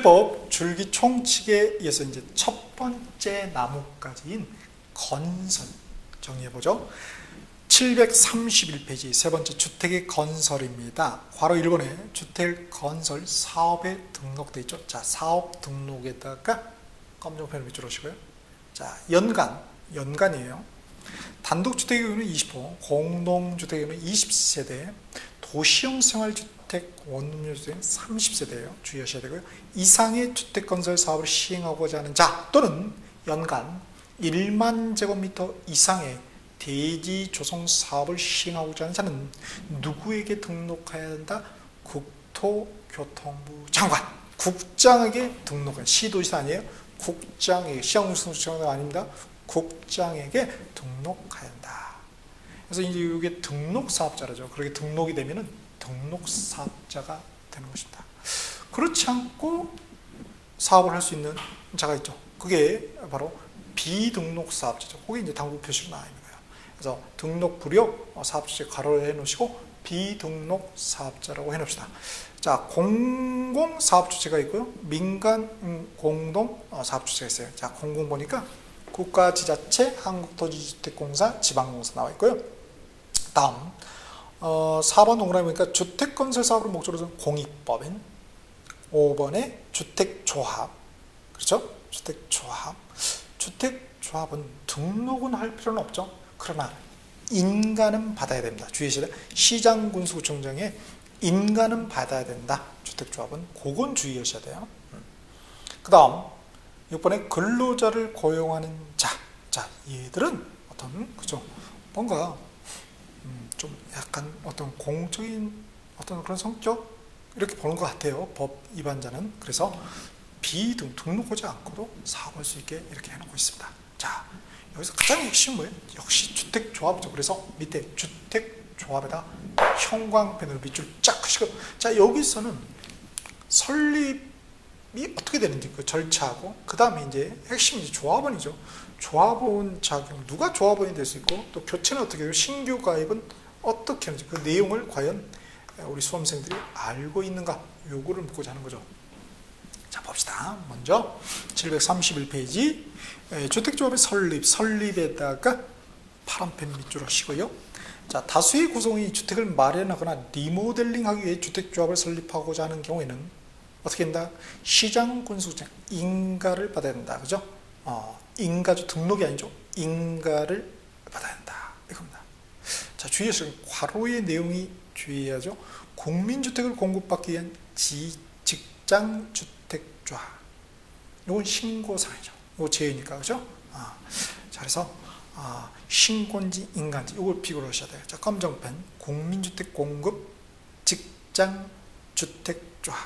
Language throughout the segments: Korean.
주택법 줄기 총칙에 의해서 이제 첫 번째 나무까지인 건설 정리해 보죠. 731페이지 세 번째 주택의 건설입니다. 괄호 1번에 주택 건설 사업에 등록돼 있죠. 자, 사업 등록에다가 검정펜을 밑으로 오시고요. 자, 연간, 연간이에요. 단독주택의 경우는 20호, 공동주택의 경우는 20세대, 도시형 생활주택, 원룸주택은 30세대예요. 주의하셔야 되고요. 이상의 주택건설 사업을 시행하고자 하는 자 또는 연간 1만 제곱미터 이상의 대지 조성 사업을 시행하고자 하는 자는 누구에게 등록해야 한다? 국토교통부 장관, 국장에게 등록한 시도지사 아니에요? 국장에게 시장군수장 아닙니다. 국장에게 등록해야 한다. 그래서 이제 이게 등록 사업자라죠. 그렇게 등록이 되면은 등록 사업자가 되는 것입니다. 그렇지 않고 사업을 할 수 있는 자가 있죠. 그게 바로 비등록 사업자죠. 그게 이제 당부 표시로 나와 있는 거예요. 그래서 등록 불력 사업자 가로를 해 놓으시고 비등록 사업자라고 해 놓읍시다. 자, 공공 사업 주체가 있고요. 민간 음, 공동 어, 사업 주체가 있어요. 자, 공공 보니까 국가 지자체, 한국도시주택공사, 지방공사 나와 있고요. 다음 어, 4번 동그라미 보니까 주택건설 사업을 목적으로 둔 공익법인 5번에 주택조합 그렇죠? 주택조합 주택조합은 등록은 할 필요는 없죠. 그러나 인가는 받아야 됩니다. 돼요. 시장군수구청장에 인가는 받아야 된다. 주택조합은 그건 주의하셔야 돼요. 음. 그 다음 6번에 근로자를 고용하는 자. 자, 얘들은 어떤 그죠? 뭔가 음, 좀 약간 어떤 공적인 어떤 그런 성격 이렇게 보는 것 같아요. 법 위반자는 그래서 비등 등록하지 않고도 사업할 수 있게 이렇게 해놓고 있습니다. 자, 여기서 가장 핵심 뭐예요? 역시 주택조합이죠. 그래서 밑에 주택조합에다 형광펜으로 밑줄 쫙 그시고 자 여기서는 설립이 어떻게 되는지 그 절차하고 그 다음에 이제 핵심이 조합원이죠. 조합원 작용 누가 조합원이 될 수 있고 또 교체는 어떻게 해요? 신규 가입은 어떻게 하는지 그 내용을 과연 우리 수험생들이 알고 있는가 요거를 묻고자 하는 거죠. 자 봅시다. 먼저 731페이지 주택조합의 설립, 설립에다가 파란펜 밑줄 하시고요. 자 다수의 구성이 주택을 마련하거나 리모델링하기 위해 주택조합을 설립하고자 하는 경우에는 어떻게 된다? 시장 군수장 인가를 받아야 된다. 그죠? 어, 인가주 등록이 아니죠. 인가를 받아야. 이겁니다. 자 주의하시고 괄호의 내용이 주의해야죠. 국민주택을 공급받기 위한 지, 직장주택조합. 이건 신고사항이죠. 이거 제외니까, 그죠? 아, 자, 그래서, 아, 신고인지 인간지, 이걸 비교를 하셔야 돼요. 자, 검정펜. 국민주택 공급 직장주택조합.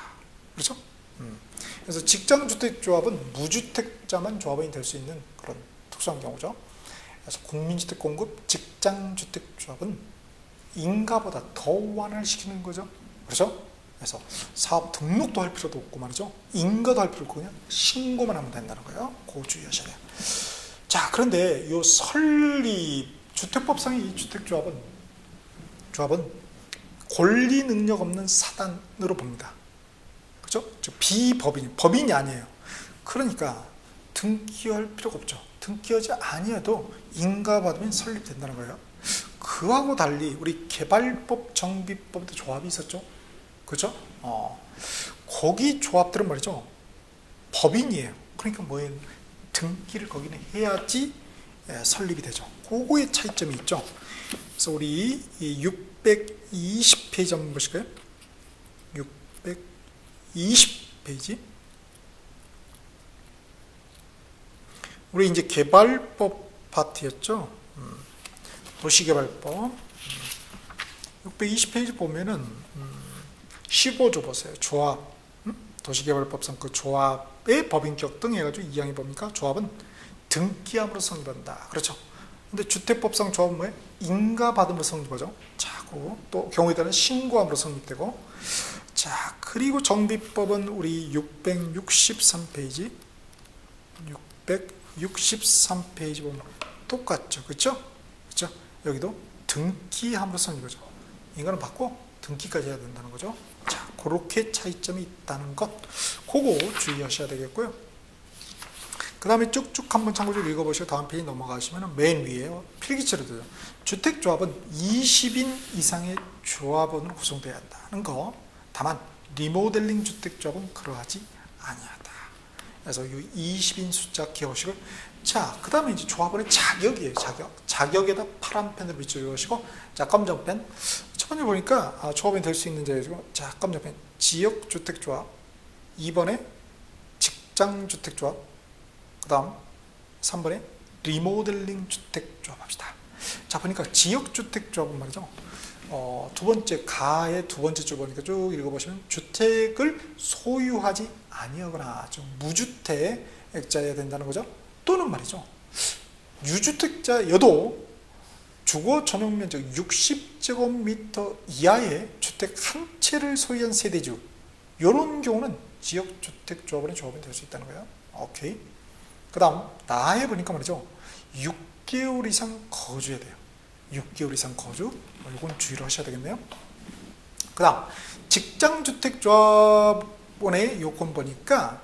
그렇죠? 음. 그래서 직장주택조합은 무주택자만 조합원이 될 수 있는 그런 특수한 경우죠. 그래서 국민주택 공급 직장주택조합은 인가보다 더 완화시키는 거죠. 그렇죠? 그래서 사업 등록도 할 필요도 없고 말이죠. 인가도 할 필요 없고 그냥 신고만 하면 된다는 거예요. 그 주의하셔야 돼요. 자, 그런데 이 설립 주택법상의 이 주택조합은 조합은 권리 능력 없는 사단으로 봅니다. 그렇죠? 비법인, 법인이 아니에요. 그러니까 등기할 필요가 없죠. 등기하지 아니어도 인가받으면 설립된다는 거예요. 그하고 달리 우리 개발법 정비법도 조합이 있었죠. 그죠? 어, 거기 조합들은 말이죠. 법인이에요. 그러니까 뭐예요? 등기를 거기는 해야지 예, 설립이 되죠. 그거의 차이점이 있죠. 그래서 우리 620페이지 한번 보실까요? 620페이지. 우리 이제 개발법 파트였죠. 음, 도시개발법. 620페이지 음, 보면은 음, 15조 보세요. 조합. 음? 도시개발법상 그 조합의 법인격 등 해가지고 이항이 뭡니까? 조합은 등기함으로 성립한다. 그렇죠. 근데 주택법상 조합은 뭐예요? 인가받음으로 성립하죠. 자, 또 경우에 따른 신고함으로 성립되고 자, 그리고 정비법은 우리 663페이지 663페이지 보면 똑같죠. 그렇죠? 그렇죠? 여기도 등기함으로 성립하죠. 인간은 받고 등기까지 해야 된다는 거죠. 자, 그렇게 차이점이 있다는 것, 그거 주의하셔야 되겠고요. 그 다음에 쭉쭉 한번 참고적으로 읽어보시고 다음 페이지 넘어가시면 맨 위에 필기체로 돼요. 주택조합은 20인 이상의 조합원으로 구성되어야 한다는 거. 다만 리모델링 주택조합은 그러하지 아니하다. 그래서 이 20인 숫자 기억하시고 자, 그 다음에 이제 조합원의 자격이에요. 자격. 자격에다 파란 펜을 비춰주시고 자, 검정 펜. 첫 번째 보니까 아, 조합원이 될 수 있는 자리고 자, 검정 펜. 지역주택조합. 2번에 직장주택조합. 그 다음 3번에 리모델링 주택조합 합시다. 자, 보니까 지역주택조합은 말이죠. 어, 두 번째 가의 두 번째 줄 보니까 쭉 읽어보시면 주택을 소유하지 아니하거나 좀 무주택자여야 된다는 거죠. 또는 말이죠. 유주택자여도 주거 전용 면적 60제곱미터 이하의 주택 한 채를 소유한 세대주 이런 경우는 지역주택조합원의 조합이 될 수 있다는 거예요. 오케이. 그 다음 나해 보니까 말이죠. 6개월 이상 거주해야 돼요. 6개월 이상 거주 이건 주의를 하셔야 되겠네요. 그 다음 직장주택조합원의 요건 보니까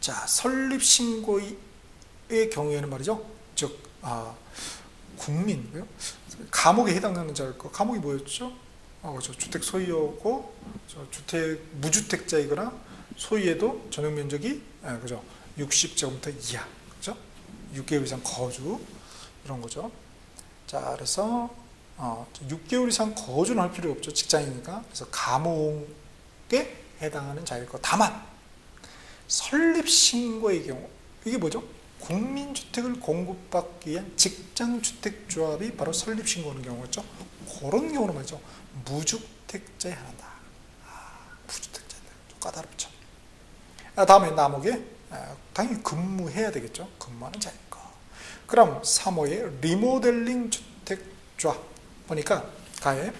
자 설립신고의 경우에는 말이죠. 즉 아, 국민이고요. 감옥에 해당하는 자일 거. 감옥이 뭐였죠? 아, 그렇죠. 주택 소유하고 주택 무주택자이거나 소유에도 전용 면적이 아, 그죠. 60제곱미터 이하. 그죠? 6개월 이상 거주 이런 거죠. 자, 그래서 어, 6개월 이상 거주는 할 필요 없죠. 직장이니까. 그래서 감옥에 해당하는 자일 거. 다만 설립 신고의 경우 이게 뭐죠? 국민주택을 공급받기 위한 직장주택조합이 바로 설립신고하는 경우겠죠. 그런 경우는 말이죠. 무주택자에 한다. 아, 무주택자에 좀 까다롭죠. 아, 다음에 남욱에 아, 당연히 근무해야 되겠죠. 근무하는 거. 그럼 3호의 리모델링 주택조합 보니까 가에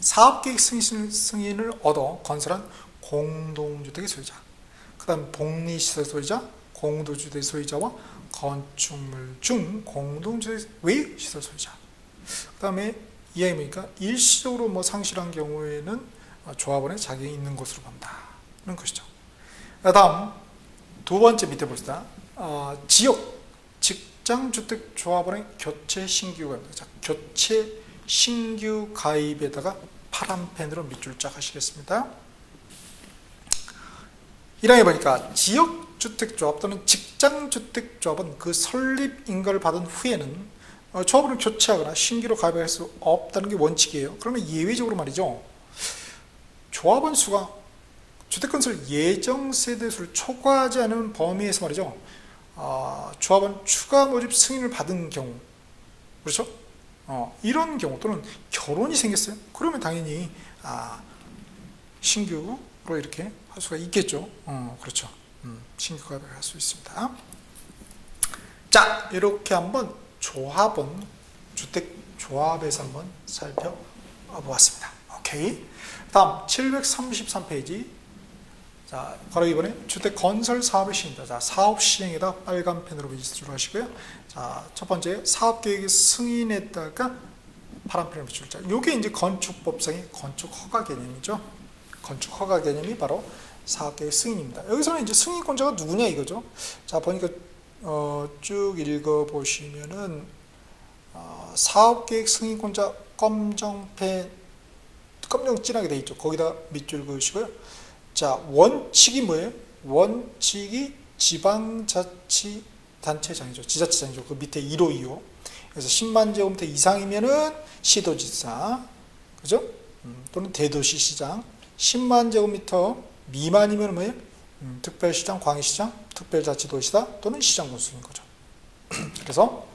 사업계획 승인, 을 얻어 건설한 공동주택의 소유자 그 다음 복리시설 소유자 공동주택 소유자와 건축물 중 공동주택 외 시설 소유자. 그 다음에 이하에 보니까 일시적으로 뭐 상실한 경우에는 조합원의 자격이 있는 것으로 본다는 것이죠. 다음 두 번째 밑에 봅시다. 어, 지역 직장주택 조합원의 교체 신규 가입. 자, 교체 신규 가입에다가 파란 펜으로 밑줄 쫙 하시겠습니다. 1항에 보니까 지역 주택조합 또는 직장주택조합은 그 설립 인가를 받은 후에는 어, 조합을 교체하거나 신규로 가입할 수 없다는 게 원칙이에요. 그러면 예외적으로 말이죠. 조합원 수가 주택건설 예정 세대 수를 초과하지 않은 범위에서 말이죠. 어, 조합원 추가 모집 승인을 받은 경우 그렇죠? 어, 이런 경우 또는 결혼이 생겼어요. 그러면 당연히 아, 신규로 이렇게 할 수가 있겠죠. 어, 그렇죠. 음, 신규가입을 할 수 있습니다. 자, 이렇게 한번 조합은 주택 조합에서 한번 살펴보았습니다. 오케이. 다음 733페이지. 자, 바로 이번에 주택 건설 사업의 시행자. 자, 사업 시행에다 빨간 펜으로 비주를 하시고요. 자, 첫 번째 사업 계획의 승인에다가 파란 펜을 비출 자. 요게 이제 건축법상의 건축 허가 개념이죠. 건축 허가 개념이 바로 사업계획 승인입니다. 여기서는 이제 승인권자가 누구냐 이거죠. 자 보니까 어, 쭉 읽어 보시면은 어, 사업계획 승인권자 검정펜 검정 진하게 돼 있죠. 거기다 밑줄 그으시고요. 자 원칙이 뭐예요? 원칙이 지방자치단체장이죠. 지자체장이죠. 그 밑에 1호, 2호. 그래서 10만 제곱미터 이상이면은 시도지사, 그죠? 음, 또는 대도시시장. 10만 제곱미터 미만이면 뭐예요? 음, 특별시장, 광역시장, 특별자치도시다 또는 시장군수인 거죠. 그래서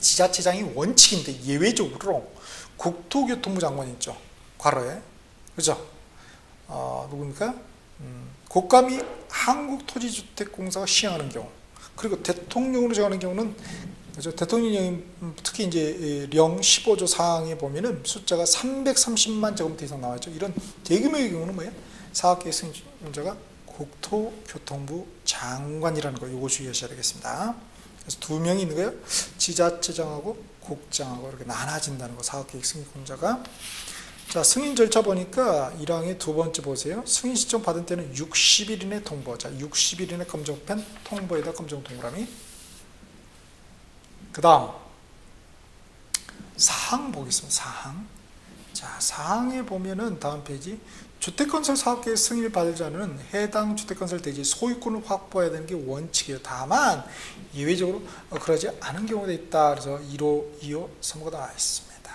지자체장이 원칙인데 예외적으로 국토교통부 장관이 있죠. 과로에. 그죠? 어, 누굽니까? 음, 국감이 한국토지주택공사가 시행하는 경우 그리고 대통령으로 정하는 경우는 그죠? 대통령이 특히 이제 령 15조 사항에 보면은 숫자가 330만 제곱미터 이상 나와죠. 이런 대규모의 경우는 뭐예요? 사업계획 승인자가 국토교통부 장관이라는 거 요거 주의하셔야 되겠습니다. 그래서 두 명이 있는 거예요. 지자체장하고 국장하고 이렇게 나눠진다는 거 사업계획 승인권자가 자, 승인 절차 보니까 1항의 두 번째 보세요. 승인 신청 받은 때는 60일 이내 통보. 자, 60일 이내 검정펜 통보에다 검정 동그라미. 그 다음 사항 보겠습니다. 사항. 자, 사항에 보면은 다음 페이지 주택건설 사업계획 승인을 받을 자는 해당 주택건설 대지 소유권을 확보해야 되는 게 원칙이에요. 다만 예외적으로 어, 그러지 않은 경우가 있다. 그래서 1호, 2호, 3호가 나와 있습니다.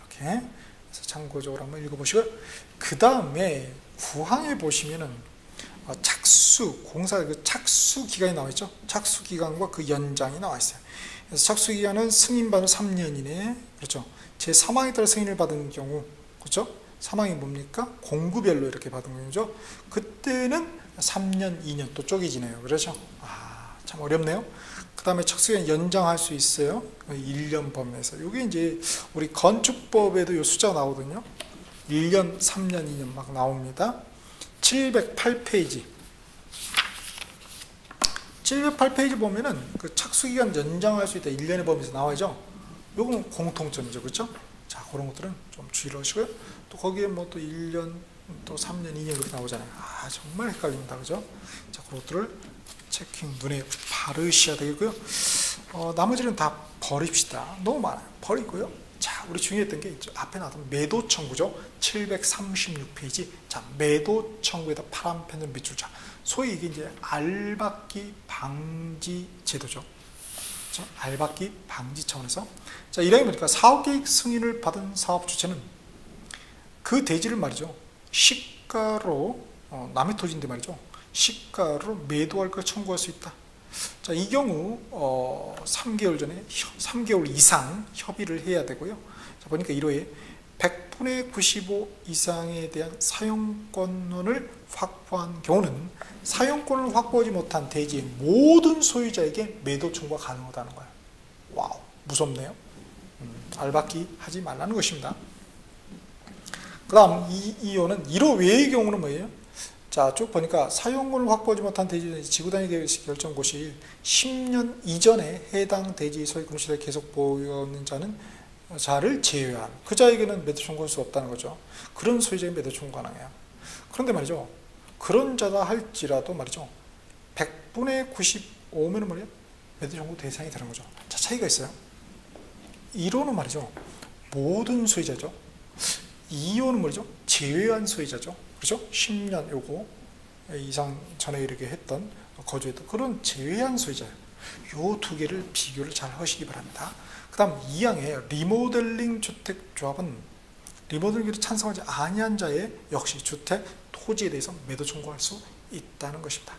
이렇게 그래서 참고적으로 한번 읽어보시고요. 그 다음에 구항에 보시면은 어, 착수 공사 그 착수 기간이 나와 있죠. 착수 기간과 그 연장이 나와 있어요. 그래서 착수 기간은 승인받은 3년 이내 그렇죠. 제 사망에 따라 승인을 받은 경우 그렇죠. 사망이 뭡니까? 공구별로 이렇게 받은 거죠. 그때는 3년, 2년 또 쪼개지네요. 그렇죠? 아, 참 어렵네요. 그 다음에 착수기간 연장할 수 있어요. 1년 범위에서. 이게 이제 우리 건축법에도 이 숫자 나오거든요. 1년, 3년, 2년 막 나옵니다. 708페이지. 708페이지 보면은 그 착수기간 연장할 수 있다. 1년의 범위에서 나와야죠. 요거는 공통점이죠. 그렇죠? 자, 그런 것들은 좀 주의를 하시고요. 또 거기에 뭐 또 1년, 또 3년, 2년 이렇게 나오잖아요. 아, 정말 헷갈립니다. 그죠? 자, 그것들을 체킹 눈에 바르셔야 되겠고요. 어, 나머지는 다 버립시다. 너무 많아요. 버리고요. 자, 우리 중요했던 게 있죠. 앞에 나왔던 매도 청구죠. 736페이지. 자, 매도 청구에다 파란 펜을 밑줄 자. 소위 이게 이제 알박기 방지 제도죠. 알박기 방지 차원에서 자, 이라이 보니까 사업계획 승인을 받은 사업 주체는 그 대지를 말이죠. 시가로 어, 남의 토지인데 말이죠. 시가로 매도할 걸 청구할 수 있다. 자, 이 경우 어, 3개월 전에 3개월 이상 협의를 해야 되고요. 자, 보니까 1호에 100분의 95 이상에 대한 사용권을 확보한 경우는 사용권을 확보하지 못한 대지의 모든 소유자에게 매도 청구가 가능하다는 거예요. 와우, 무섭네요. 음, 알박기 하지 말라는 것입니다. 그 다음 이, 이호는 1호 외의 경우는 뭐예요? 자, 쭉 보니까 사용권을 확보하지 못한 대지 지구단위 결정 고시 10년 이전에 해당 대지 소유권 시대 계속 보유하는 자는 자를 제외한 그 자에게는 매도 청구할 수 없다는 거죠. 그런 소유자의 매도 청구 가능해요. 그런데 말이죠. 그런 자다 할지라도 말이죠. 100분의 95면은 뭐예요? 매도 청구 대상이 되는 거죠. 자, 차이가 있어요. 1호는 말이죠. 모든 소유자죠. 2호는 뭐죠? 제외한 소유자죠. 그렇죠? 10년 요거 이상 전에 이렇게 했던 거주했던 그런 제외한 소유자예요. 요 두 개를 비교를 잘 하시기 바랍니다. 그 다음 2항의 리모델링 주택조합은 리모델링을 찬성하지 아니한 자의 역시 주택, 토지에 대해서 매도 청구할 수 있다는 것입니다.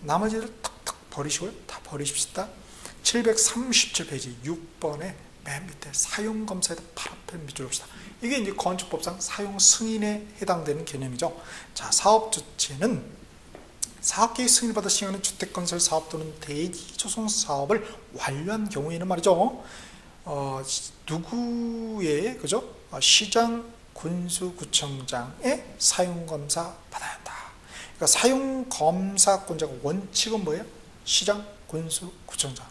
나머지를 탁탁 버리시고요. 다 버리십시다. 737페이지 6번에 맨 밑에 사용 검사에다 파란펜 밑줄 봅시다. 이게 이제 건축법상 사용 승인에 해당되는 개념이죠. 자, 사업 주체는 사업계획 승인을 받아 시행하는 주택건설 사업 또는 대지 조성 사업을 완료한 경우에는 말이죠. 어, 누구의 그죠? 어, 시장 군수구청장의 사용검사 받아야 한다. 그러니까 사용검사권자가 원칙은 뭐예요? 시장 군수구청장.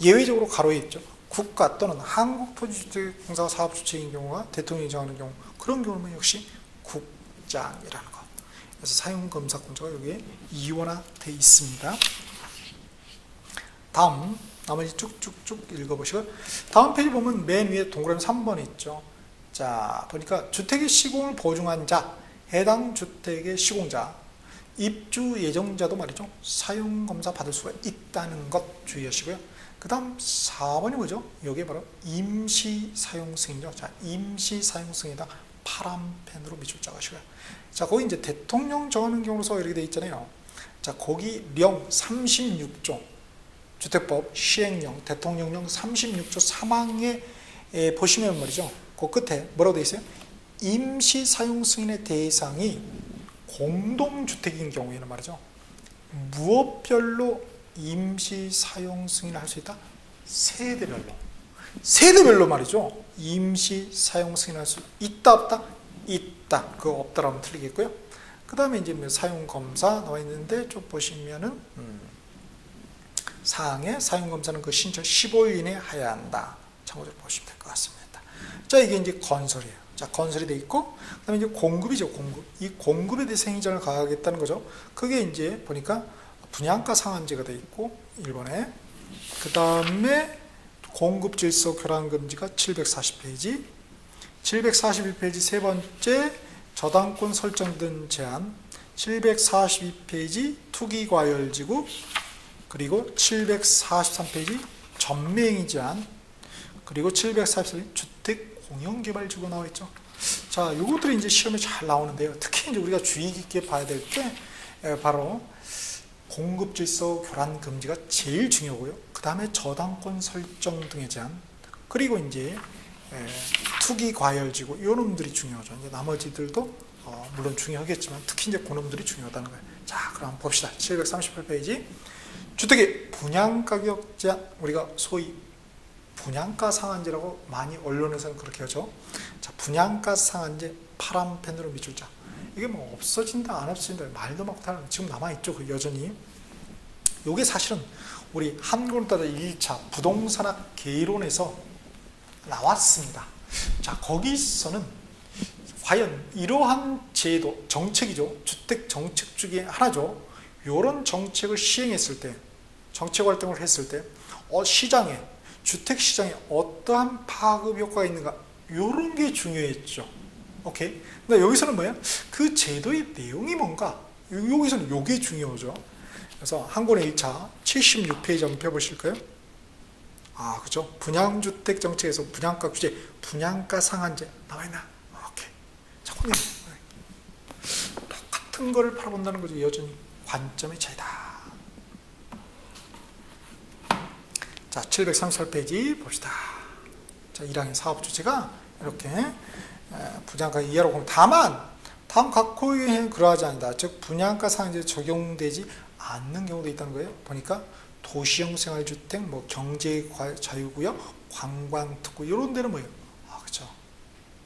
예외적으로 가로에 있죠. 국가 또는 한국 토지주택공사 사업 주체인 경우가 대통령이 정하는 경우 그런 경우는 역시 국장이라는 것. 그래서 사용검사권자가 여기에 이원화되어 있습니다. 다음 나머지 쭉쭉쭉 읽어보시고 다음 페이지 보면 맨 위에 동그라미 3번 있죠. 자 보니까 주택의 시공을 보증한 자 해당 주택의 시공자 입주 예정자도 말이죠. 사용검사 받을 수가 있다는 것 주의하시고요. 그 다음 4번이 뭐죠? 이게 바로 임시 사용 승인이죠. 자, 임시 사용 승인이다. 파란 펜으로 밑줄 짜가시고요. 자, 거기 이제 대통령 정하는 경우서 이렇게 돼 있잖아요. 자, 거기 령 36조 주택법 시행령 대통령령 36조 3항에 에, 보시면 말이죠. 그 끝에 뭐라고 돼 있어요? 임시 사용 승인의 대상이 공동주택인 경우에는 말이죠. 무엇별로 임시 사용 승인을 할 수 있다? 세대별로. 세대별로 말이죠. 임시 사용 승인할 수 있다 없다? 있다. 그거 없다라면 틀리겠고요. 그 다음에 이제 뭐 사용 검사 나와 있는데 좀 보시면은 음, 사항에 사용 검사는 그 신청 15일 이내 해야 한다. 참고로 보시면 될 것 같습니다. 자 이게 이제 건설이에요. 자, 건설이 돼 있고, 그 다음에 이제 공급이죠, 공급. 이 공급에 대해서 행위자를 가하겠다는 거죠. 그게 이제 보니까 분양가 상한제가 돼 있고, 1번에. 그 다음에 공급 질서 교란 금지가 740페이지. 741페이지 세 번째 저당권 설정된 제한. 742페이지 투기 과열지구. 그리고 743페이지 전매행위 제한. 그리고 744페이지 주택 공영개발지구 나와 있죠. 자, 요것들이 이제 시험에 잘 나오는데요. 특히 이제 우리가 주의 깊게 봐야 될 게 바로 공급 질서 교란 금지가 제일 중요하고요. 그 다음에 저당권 설정 등에 제한, 그리고 이제 투기 과열지구 이런 놈들이 중요하죠. 이제 나머지들도 어, 물론 중요하겠지만 특히 이제 그놈들이 중요하다는 거예요. 자, 그럼 봅시다. 738페이지 주택의 분양 가격 제한 우리가 소위 분양가 상한제라고 많이 언론에서는 그렇게 하죠. 자, 분양가 상한제 파란 펜으로 밑줄 자. 이게 뭐 없어진다 안 없어진다 말도 막 다른 지금 남아 있죠. 그 여전히. 요게 사실은 우리 한국따라 1차 부동산학 개론에서 나왔습니다. 자, 거기서는 과연 이러한 제도, 정책이죠. 주택 정책 중에 하나죠. 이런 정책을 시행했을 때, 정책 활동을 했을 때, 어, 시장에 주택 시장에 어떠한 파급 효과가 있는가 이런 게 중요했죠. 오케이. 근데 여기서는 뭐야? 그 제도의 내용이 뭔가 여기서는 요게 중요하죠. 그래서 한 권의 1차 76페이지 한번 펴보실까요? 아, 그죠? 분양주택 정책에서 분양가 규제, 분양가 상한제 나와있나? 오케이. 자꾸 똑같은 거를 팔아본다는 거죠. 여전히 관점의 차이다. 자, 738페이지 봅시다. 자, 1학년 사업 주체가 이렇게 분양가 이하로 보면 다만 다음 각 고유행 그러하지 않는다. 즉 분양가 상한제 적용되지 않는 경우도 있다는 거예요. 보니까 도시형 생활주택, 뭐 경제 자유구역, 관광특구 이런 데는 뭐예요? 아, 그렇죠.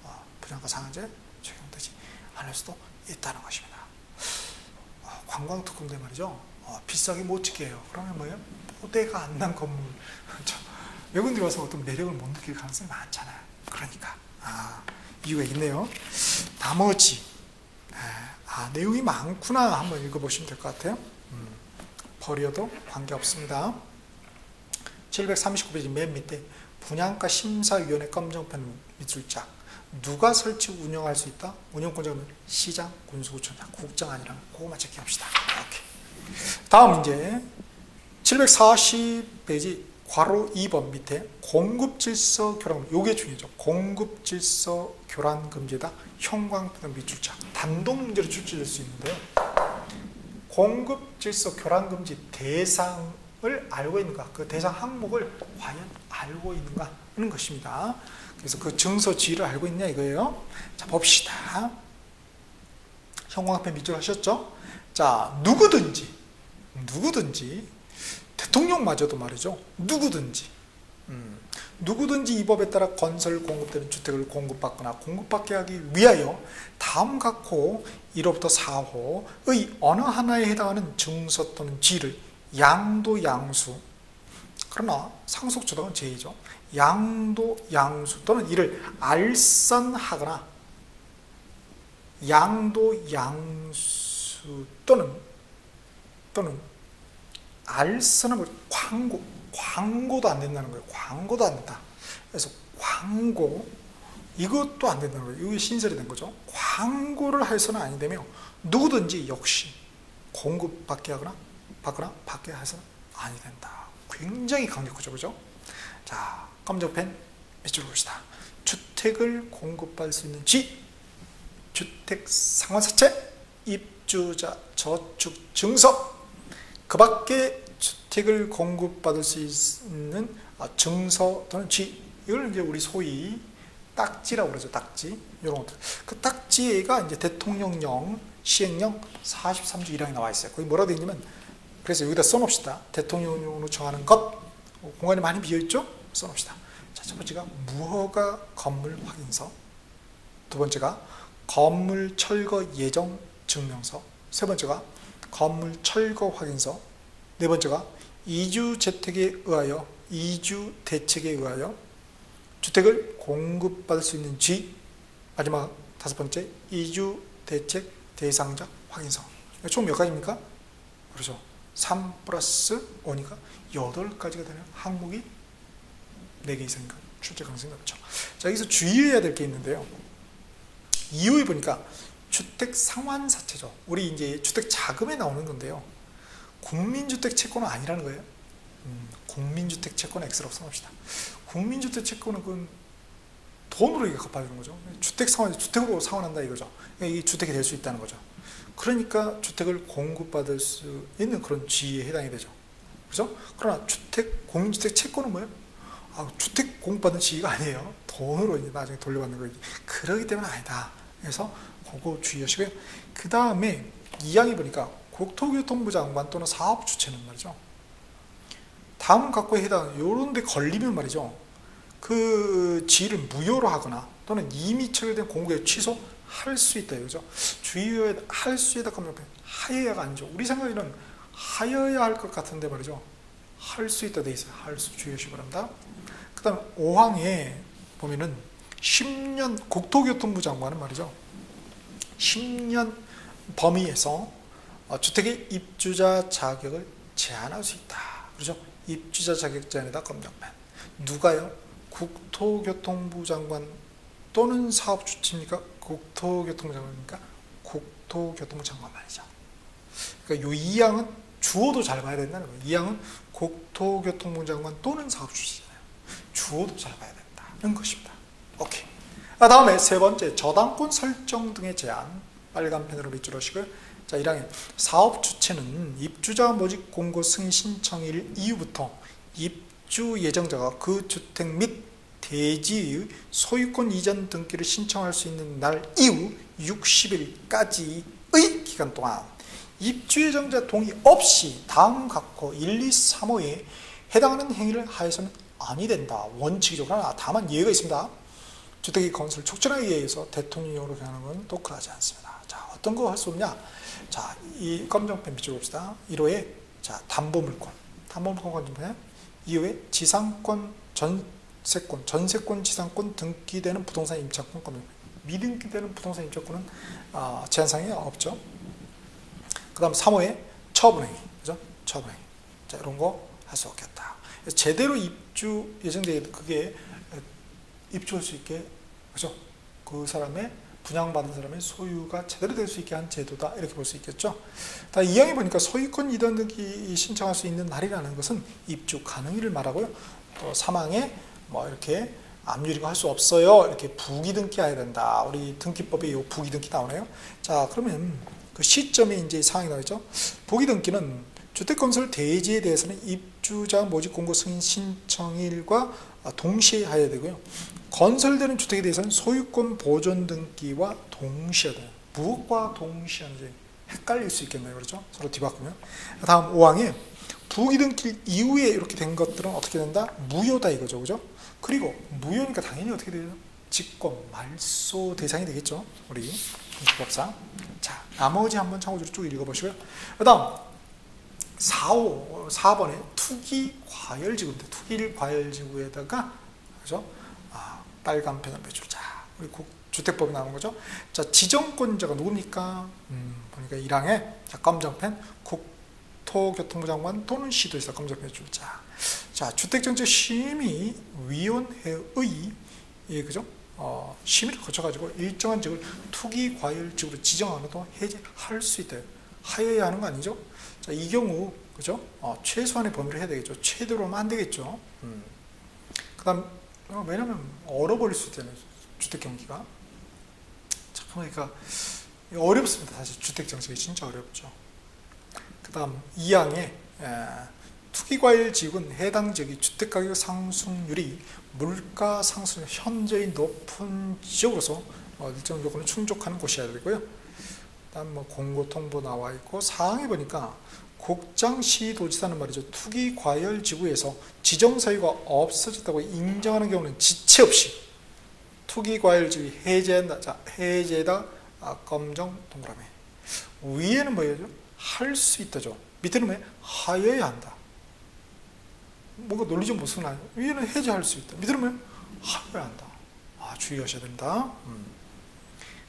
아, 분양가 상한제 적용되지 않을 수도 있다는 것입니다. 아, 관광특구인데 말이죠. 아, 비싸게 못 짓게 해요. 그러면 뭐예요? 포대가 안 난 건물. 외국인들이 와서 어떤 매력을 못 느낄 가능성이 많잖아요. 그러니까. 아, 이유가 있네요. 나머지. 아, 내용이 많구나. 한번 읽어보시면 될 것 같아요. 음, 버려도 관계없습니다. 739페이지 맨 밑에 분양가 심사위원회 검정펜 밑줄자 누가 설치 운영할 수 있다? 운영권자는 시장, 군수구청장, 국장 아니라 그거만 체크합시다. 오케이. 다음 이제 740페이지 괄호 2번 밑에 공급질서 교란 요게 중요하죠. 공급질서 교란 금지다. 형광등 밑줄자. 단독 문제로 출제될 수 있는데요. 공급질서 교란 금지 대상을 알고 있는가? 그 대상 항목을 과연 알고 있는가? 하는 것입니다. 그래서 그 증서 지위를 알고 있냐 이거예요. 자 봅시다. 형광펜 밑줄 하셨죠? 자 누구든지 누구든지 대통령마저도 말이죠. 누구든지 음, 누구든지 이 법에 따라 건설 공급되는 주택을 공급받거나 공급받게 하기 위하여 다음 각호 1호부터 4호의 어느 하나에 해당하는 증서 또는 지를 양도 양수 그러나 상속조당은 제2죠. 양도 양수 또는 이를 알선하거나 양도 양수 또는 또는 알선은 광고, 광고도 안 된다는 거예요. 광고도 안 된다. 그래서 광고, 이것도 안 된다는 거예요. 이게 신설이 된 거죠. 광고를 해서는 아니되며 누구든지 역시 공급받게 하거나 받거나 받게 해서는 아니 된다. 굉장히 강력하죠. 그죠? 자, 검정펜 밑줄 봅시다. 주택을 공급받을 수 있는 지, 주택 상환사채, 입주자 저축 증서, 그 밖에 주택을 공급받을 수 있는 아, 증서 또는 지 이걸 이제 우리 소위 딱지라고 그러죠. 딱지. 이런 것들. 그 딱지가 이제 대통령령 시행령 43조 1항에 나와 있어요. 거기 뭐라고 되어 있냐면 그래서 여기다 써놓읍시다. 대통령령으로 정하는 것 공간이 많이 비어있죠? 써놓읍시다. 자, 첫 번째가 무허가 건물 확인서 두 번째가 건물 철거 예정 증명서 세 번째가 건물 철거 확인서 네 번째가 이주 재택에 의하여 이주 대책에 의하여 주택을 공급받을 수 있는 지 마지막 다섯 번째 이주 대책 대상자 확인서. 총 몇 가지입니까? 그렇죠. 3 플러스 5니까 8가지가 되는 항목이 4개 이상인가 출제 가능성이 높죠. 자, 여기서 주의해야 될 게 있는데요. 이후에 보니까 주택 상환 사채죠. 우리 이제 주택 자금에 나오는 건데요. 국민주택 채권은 아니라는 거예요. 음, 국민주택 채권 X라고 써봅시다. 국민주택 채권은 그건 돈으로 이게 갚아주는 거죠. 주택 상환, 주택으로 상환한다 이거죠. 이 주택이 될 수 있다는 거죠. 그러니까 주택을 공급받을 수 있는 그런 지위에 해당이 되죠. 그죠? 그러나 주택, 공주택 채권은 뭐예요? 아, 주택 공급받는 지위가 아니에요. 돈으로 이제 나중에 돌려받는 거예요. 그러기 때문에 아니다. 그래서 그거 주의하시고요. 그 다음에 2항에 보니까 국토교통부 장관 또는 사업 주체는 말이죠. 다음 각고에 해당, 요런 데 걸리면 말이죠. 그 지위를 무효로 하거나 또는 이미 체결된 공고에 취소할 수 있다 이거죠. 주의해야 할수 있다 그러면 하여야가 아니죠. 우리 생각에는 하여야 할 것 같은데 말이죠. 할 수 있다 돼 있어요. 할 수 주의하시기 바랍니다. 그 다음 5항에 보면은 10년 국토교통부 장관은 말이죠. 10년 범위에서 어, 주택의 입주자 자격을 제한할 수 있다. 그렇죠? 입주자 자격 제한에다 검정판. 누가요? 국토교통부 장관 또는 사업주체입니까? 국토교통부 장관입니까? 국토교통부 장관 말이죠. 그러니까 이 2항은 주어도 잘 봐야 된다는 거예요. 2항은 국토교통부 장관 또는 사업주체잖아요. 주어도 잘 봐야 된다는 것입니다. 오케이. 아, 다음에 세 번째, 저당권 설정 등의 제한. 빨간 펜으로 밑줄 하시고요. 자, 1항에 사업 주체는 입주자 모집 공고 승인 신청일 이후부터 입주 예정자가 그 주택 및 대지의 소유권 이전 등기를 신청할 수 있는 날 이후 60일까지의 기간 동안 입주 예정자 동의 없이 다음 각호 1, 2, 3호에 해당하는 행위를 하여서는 아니 된다. 원칙적으로 하나 다만 예외가 있습니다. 주택의 건설 촉진하기 위해서 대통령으로 하는 건 또 그러지 않습니다. 자, 어떤 거 할 수 없냐? 자, 이 검정펜 비춰 봅시다. 1호에 자, 담보물권. 담보물권 건조펜. 2호에 지상권, 전세권, 전세권, 지상권 등기되는 부동산 임차권 검정펜. 미등기되는 부동산 임차권은 아, 제한상이 없죠. 그 다음 3호에 처분행위. 그죠? 처분행위. 자, 이런 거 할 수 없겠다. 제대로 입주 예정돼 그게 입주할 수 있게 그죠? 그 사람의 분양받은 사람의 소유가 제대로 될 수 있게 한 제도다 이렇게 볼 수 있겠죠. 다 이항에 보니까 소유권 이전 등기 신청할 수 있는 날이라는 것은 입주 가능일을 말하고요. 또 사망에 뭐 이렇게 압류리가 할 수 없어요. 이렇게 부기 등기 해야 된다. 우리 등기법에 이 부기 등기 나오네요. 자 그러면 그 시점에 이제 상황이 나오죠. 부기 등기는 주택건설 대지에 대해서는 입주자 모집 공고 승인 신청일과 동시에 해야 되고요. 건설되는 주택에 대해서는 소유권 보존 등기와 동시에 돼요. 무엇과 동시에 하는지 헷갈릴 수 있겠네요. 그렇죠? 서로 뒤바꾸면. 다음 5항에 부기 등기 이후에 이렇게 된 것들은 어떻게 된다? 무효다 이거죠. 그죠? 그리고 무효니까 당연히 어떻게 돼요? 직권, 말소 대상이 되겠죠. 우리 법상. 자, 나머지 한번 참고적으로 쭉 읽어보시고요. 그 다음 4호, 4번에 투기 과열 지구인데 투기 과열 지구에다가 그죠? 빨간 펜을 빼주자. 우리 주택법에 나오는 거죠. 자, 지정권자가 누굽니까? 음, 보니까 1항에 자, 검정펜 국토교통부 장관 또는 시도에서 검정펜 주자. 자, 주택정책심의위원회의 예, 그죠? 어, 심의를 거쳐가지고 일정한 지역을 투기 과열 지구로 지정하고도 해제할 수 있다. 하여야 하는 거 아니죠? 자, 이 경우 그죠? 어, 최소한의 범위를 해야 되겠죠. 최대로만 안 되겠죠. 음. 그 다음 어, 왜냐면 얼어버릴 수 있잖아요. 주택 경기가. 그러니까 어렵습니다. 사실 주택 정책이 진짜 어렵죠. 그 다음 2항에 투기과일 지역은 해당 지역의 주택가격 상승률이 물가 상승 현저히 높은 지역으로서 어, 일정 요건을 충족하는 곳이어야 되고요. 다음 뭐 공고 통보 나와 있고 사항에 보니까 곡장시 도지사는 말이죠. 투기 과열 지구에서 지정 사유가 없어졌다고 인정하는 경우는 지체 없이 투기 과열 지구 해제한다. 자, 해제다. 아, 검정 동그라미. 위에는 뭐예요? 할 수 있다죠. 밑에는 뭐 하여야 한다. 뭔가 논리적 모습은 아니에요. 위에는 해제할 수 있다. 밑에는 뭐 하여야 한다. 아, 주의하셔야 된다. 음.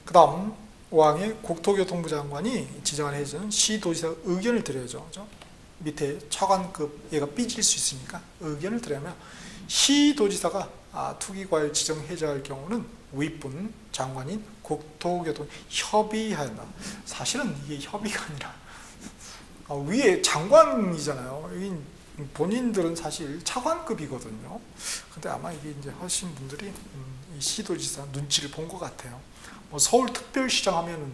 그 다음 5항의 국토교통부 장관이 지정한 해제는 시도지사 의견을 드려야죠. 그죠? 밑에 차관급 얘가 삐질 수 있으니까 의견을 드려면 시도지사가 아, 투기과열 지정 해제할 경우는 윗분 장관인 국토교통 협의한다. 사실은 이게 협의가 아니라 아, 위에 장관이잖아요. 본인들은 사실 차관급이거든요. 근데 아마 이게 이제 하신 분들이 음, 이 시도지사 눈치를 본 것 같아요. 뭐 서울특별시장 하면은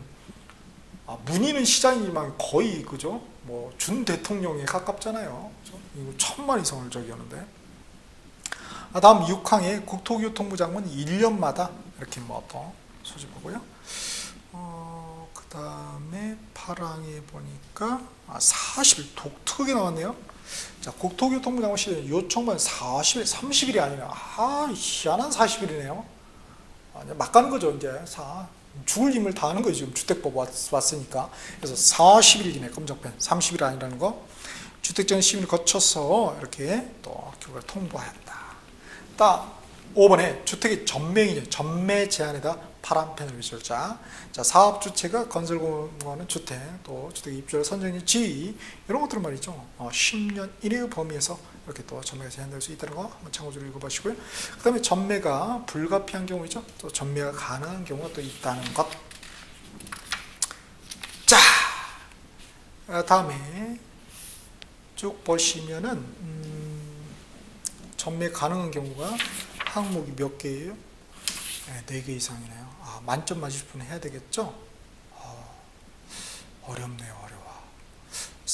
아, 문희는 시장이지만 거의 그죠? 뭐 준 대통령에 가깝잖아요. 이거 천만 이상을 저기 하는데. 아, 다음 6항에 국토교통부 장관 1년마다 이렇게 뭐또 소집하고요. 어, 그 다음에 8항에 보니까 아, 40일 독특하게 나왔네요. 자, 국토교통부 장관 시 요청만 40일, 30일이 아니라 아, 희한한 40일이네요. 아, 막 가는 거죠, 이제. 사, 죽을 힘을 다하는 거죠, 지금 주택법 왔, 으니까 그래서 40일이네, 검정펜. 30일 아니라는 거. 주택전 심의를 거쳐서 이렇게 또 결과를 통보한다. 딱 5번에 주택의 전매이죠. 전매 제한에다 파란 펜을 비출자. 자, 사업 주체가 건설공원은 주택, 또 주택 입주자 선정의 지위, 이런 것들은 말이죠. 어, 10년 이내의 범위에서 이렇게 또 전매가 제한될 수 있다는 거 참고적으로 읽어보시고요. 그 다음에 전매가 불가피한 경우이죠. 또 전매가 가능한 경우가 또 있다는 것. 자, 어, 다음에 쭉 보시면은, 음, 전매 가능한 경우가 항목이 몇 개예요? 네, 4개 이상이네요. 아, 만점 맞으실 분 해야 되겠죠? 어, 어렵네요, 어려워.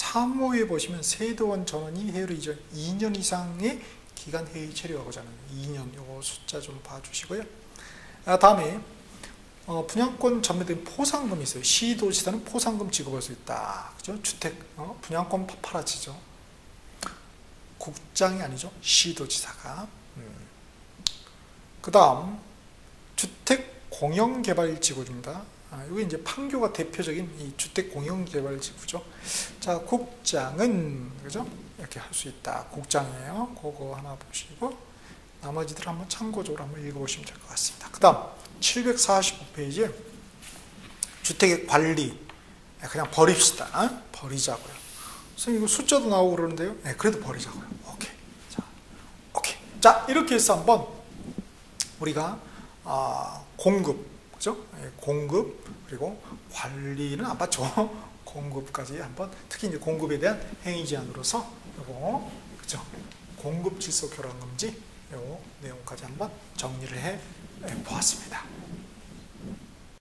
3호에 보시면 세도원 전원이 해외로 이전 2년 이상의 기간 회의 체류하고자 하는 2년 요거 숫자 좀 봐주시고요. 아, 다음에 어, 분양권 전매된 포상금이 있어요. 시도지사는 포상금 지급할 수 있다. 그죠? 주택 어, 분양권 파파라치죠. 국장이 아니죠. 시도지사가. 음. 그 다음 주택 공영개발지구입니다. 아, 이게 이제 판교가 대표적인 이 주택 공영 개발 지구죠. 자, 국장은 그죠? 이렇게 할 수 있다. 국장이에요. 그거 하나 보시고 나머지들 한번 참고적으로 한번 읽어보시면 될 것 같습니다. 그 다음 745페이지에 주택의 관리 그냥 버립시다. 어? 버리자고요. 선생님 이거 숫자도 나오고 그러는데요. 네, 그래도 버리자고요. 오케이. 자, 오케이. 자, 이렇게 해서 한번 우리가 아, 공급, 그죠? 예, 공급 그리고 관리는 안 받죠. 공급까지 한번 특히 이제 공급에 대한 행위 제한으로서 요거 그죠? 공급 질서 교란 금지 요 내용까지 한번 정리를 해 보았습니다.